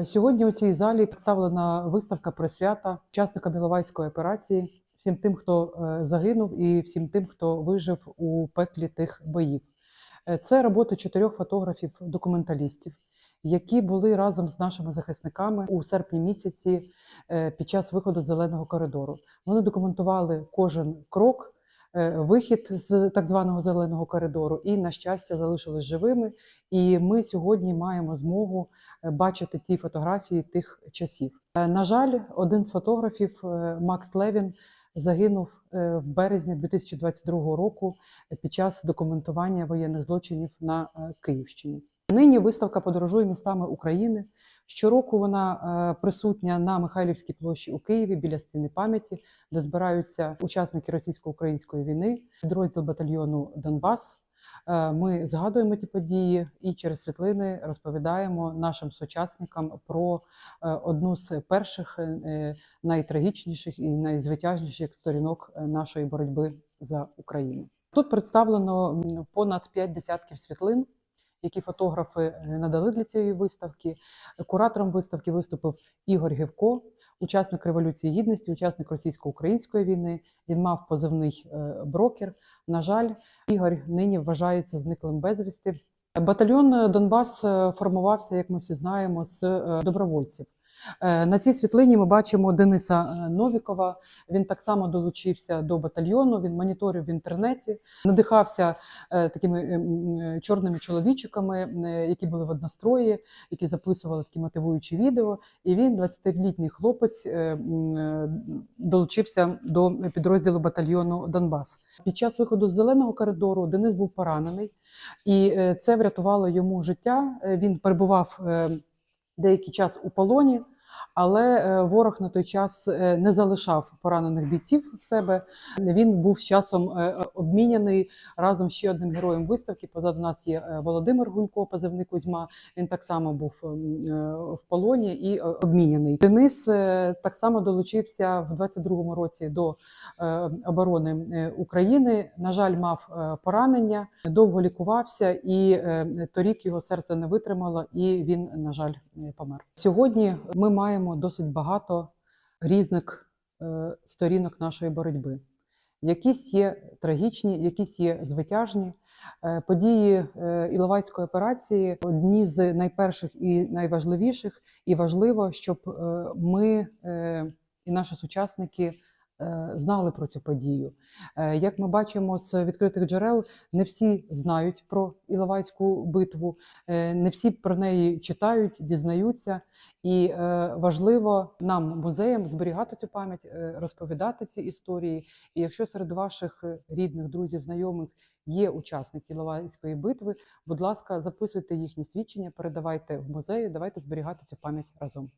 Е, Сьогодні у цій залі представлена виставка присвята учасникам Іловайської операції, всім тим, хто е, загинув, і всім тим, хто вижив у пеклі тих боїв. Е, Це роботи чотирьох фотографів-документалістів, які були разом з нашими захисниками у серпні місяці під час виходу з зеленого коридору. Вони документували кожен крок. Е, Вихід з так званого зеленого коридору, і на щастя залишились живими. І ми сьогодні маємо змогу е, бачити ті фотографії тих часів. Е, На жаль, один з фотографів, Макс Левін, загинув в березні 2022 року під час документування воєнних злочинів на Київщині. Нині виставка подорожує містами України. Щороку вона е, присутня на Михайлівській площі у Києві біля стіни пам'яті, де збираються учасники російсько-української війни, підрозділ батальйону Донбас. Е, Ми згадуємо ті події і через світлини розповідаємо нашим сучасникам про е, одну з перших найтрагічніших і найзвитяжніших сторінок нашої боротьби за Україну. Тут представлено понад п'ять десятків світлин, які фотографи е, надали для цієї виставки. Куратором виставки виступив Ігор Гевко, учасник революції гідності, учасник російсько-української війни. Він мав позивний е, брокер. На жаль, Ігор нині вважається зниклим безвісти. Батальйон е, Донбас формувався, як ми всі знаємо, з добровольців. Е, На цій світлині ми бачимо Дениса е, Новікова. Він так само долучився до батальйону. Він моніторив в інтернеті, надихався е, такими е, м, е, чорними чоловічиками, які були в однострої, які записували такі мотивуючі відео. І він, 20-літній хлопець, долучився до підрозділу батальйону Донбас. Під час виходу з зеленого коридору Денис був поранений, і це врятувало йому життя. Він перебував деякий час у полоні. Але е, ворог на той час е, не залишав поранених бійців в себе. Він був з часом е, обміняний разом ще одним героєм виставки. Позаду нас є Володимир Гунько, позивний Кузьма. Він так само був ем, в полоні і обміняний. Денис так само долучився в 22-му році до оборони України. На жаль, мав поранення, довго лікувався, і торік його серце не витримало, і він, на жаль, помер. Сьогодні ми маємо досить багато різних е, сторінок нашої боротьби. Якісь є трагічні, якісь є звитяжні. Е, Події е, Іловайської операції одні з найперших і найважливіших, і важливо, щоб ми і наші сучасники знали про цю подію. Е, Як ми бачимо з відкритих джерел, не всі знають про Іловайську битву, е, не всі про неї читають, дізнаються. І е, важливо нам, музеям, зберігати цю пам'ять, е, розповідати ці історії. І якщо серед ваших е, рідних, друзів, знайомих є учасники Іловайської битви, будь ласка, записуйте їхні свідчення, передавайте в музеї, давайте зберігати цю пам'ять разом.